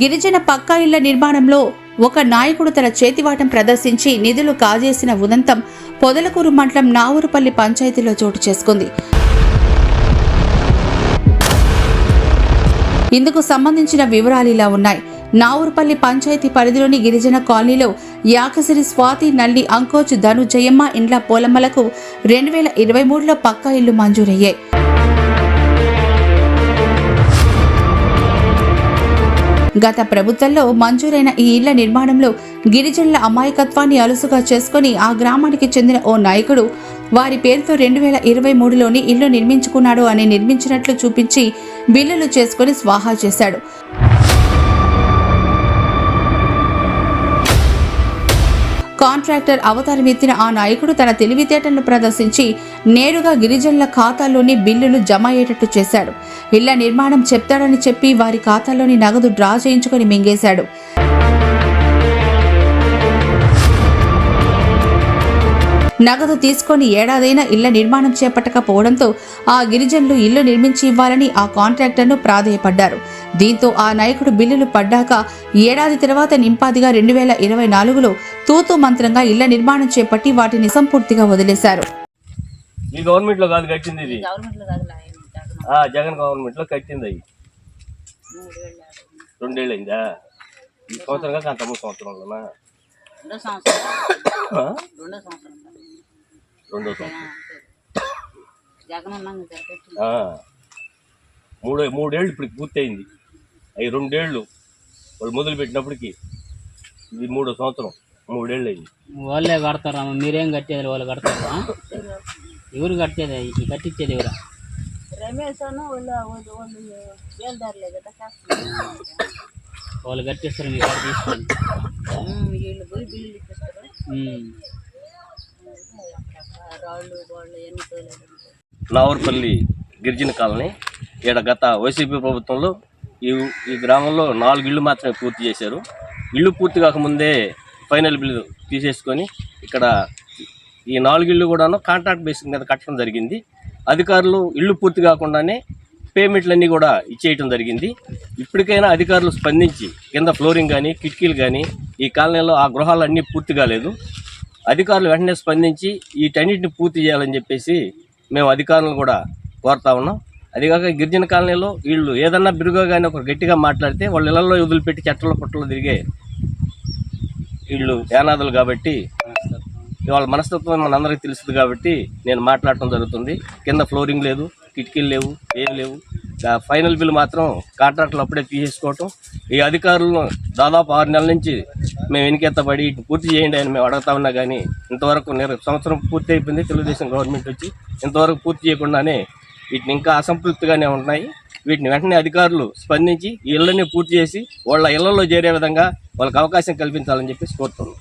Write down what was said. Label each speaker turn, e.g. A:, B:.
A: గిరిజన పక్కా ఇళ్ళ నిర్మాణంలో ఒక నాయకుడు తన చేతివాటం ప్రదర్శించి నిధులు కాజేసిన ఉదంతం పొదలకూరు మండలం నావూరుపల్లి పంచాయతీలో చోటు చేసుకుంది. ఇందుకు సంబంధించిన వివరాలు ఇలా ఉన్నాయి. నావూరుపల్లి పంచాయతీ పరిధిలోని గిరిజన కాలనీలో యాకసిరి స్వాతి నల్లి అంకోచ్ ధను జయమ్మ ఇండ్ల పోలమ్మలకు రెండు వేల ఇరవై మూడులో పక్కా ఇల్లు మంజూరయ్యాయి. గత ప్రభుత్వంలో మంజూరైన ఈ ఇళ్ళ నిర్మాణంలో గిరిజనుల అమాయకత్వాన్ని అలుసుగా చేసుకుని ఆ గ్రామానికి చెందిన ఓ నాయకుడు వారి పేరుతో రెండు వేల ఇరవై మూడులోని ఇల్లు నిర్మించుకున్నాడు అని నిర్మించినట్లు చూపించి బిల్లులు చేసుకుని స్వాహా చేశాడు. కాంట్రాక్టర్ అవతారం ఎత్తిన ఆ నాయకుడు తన తెలివితేటలను ప్రదర్శించి నేరుగా గిరిజనుల ఖాతాల్లోని బిల్లులు జమ అయ్యేటట్టు చేశాడు. ఇళ్ళ నిర్మాణం చెప్తాడని చెప్పి వారి ఖాతాల్లోని నగదు డ్రా చేయించుకొని మింగేశాడు. నగదు తీసుకొని ఏడాదైనా ఇళ్ళ నిర్మాణం చేపట్టకపోవడంతో ఆ గిరిజనులు ఇల్లు నిర్మించి ఇవ్వాలని ఆ కాంట్రాక్టర్ను ప్రాధేయపడ్డారు. దీంతో ఆ నాయకుడు బిల్లులు పడ్డాక ఏడాది తర్వాత నింపాదిగా రెండు వేల ఇరవై నాలుగులో తూతూ మంత్రంగా ఇళ్ళ నిర్మాణం చేపట్టి వాటిని సంపూర్తిగా వదిలేశారు.
B: ఈ గవర్నమెంట్లో కాదు కట్టింది ఇది.
C: గవర్నమెంట్లో కాదు లాయన్ జగన్
B: ఆ జగన్ గవర్నమెంట్లో కట్టింది అవి. రెండేళ్ళు అయిందా ఈ సంవత్సరం. కాక అంత. మూడు సంవత్సరంలోనా
C: రెండో సంవత్సరం.
B: మూడో మూడేళ్ళు ఇప్పుడు పూర్తయింది. అవి రెండేళ్ళు వాళ్ళు మొదలు పెట్టినప్పటికి ఇది మూడో సంవత్సరం. మూడేళ్ళు
D: వాళ్ళే కడతారమ్మ మీరేం కట్టేది వాళ్ళు కడతారా? ఎవరు కట్టేది? ఈ కట్టించేది ఎవరా?
C: రమేష్ వాళ్ళు
D: కట్టిస్తారు మీ కాడ తీసుకొని.
B: నావూర్పల్లి గిరిజన కాలనీ ఈడ గత వైసీపీ ప్రభుత్వంలో ఈ ఈ గ్రామంలో నాలుగు ఇళ్ళు మాత్రమే పూర్తి చేశారు. ఇల్లు పూర్తి కాకముందే ఫైనల్ బిల్లు తీసేసుకొని ఇక్కడ ఈ నాలుగు ఇళ్ళు కూడాను కాంట్రాక్ట్ బేసిక్ మీద కట్టడం జరిగింది. అధికారులు ఇల్లు పూర్తి కాకుండానే పేమెంట్లన్నీ కూడా ఇచ్చేయటం జరిగింది. ఇప్పటికైనా అధికారులు స్పందించి కింద ఫ్లోరింగ్ కానీ కిటికీలు కానీ ఈ కాలనీలో ఆ గృహాలు అన్నీ పూర్తి కాలేదు. అధికారులు వెంటనే స్పందించి వీటన్నిటిని పూర్తి చేయాలని చెప్పేసి మేము అధికారులను కూడా కోరుతా ఉన్నాం. అదిగాక గిరిజన కాలనీలో వీళ్ళు ఏదన్నా బిరుగా కానీ ఒకరు గట్టిగా మాట్లాడితే వాళ్ళ ఇళ్ళలో వదిలిపెట్టి చెట్టలో పుట్టలు తిరిగే వీళ్ళు యానాదులు కాబట్టి వాళ్ళ మనస్తత్వం మనందరికీ తెలుస్తుంది కాబట్టి నేను మాట్లాడటం జరుగుతుంది. కింద ఫ్లోరింగ్ లేదు కిటికీలు లేవు ఏం లేవు. ఫైనల్ బిల్ మాత్రం కాంట్రాక్టులు అప్పుడే తీసేసుకోవటం. ఈ అధికారులను దాదాపు ఆరు నెలల నుంచి మేము వెనుకెత్తబడి వీటిని పూర్తి చేయండి అని మేము అడుగుతా ఉన్నా కానీ ఇంతవరకు సంవత్సరం పూర్తి అయిపోయింది. తెలుగుదేశం గవర్నమెంట్ వచ్చి ఇంతవరకు పూర్తి చేయకుండానే వీటిని ఇంకా అసంతృప్తిగానే ఉన్నాయి వీటిని వెంటనే అధికారులు స్పందించి ఈ ఇళ్ళని పూర్తి చేసి వాళ్ళ ఇళ్ళలో చేరే విధంగా వాళ్ళకి అవకాశం కల్పించాలని చెప్పేసి కోరుతున్నాం.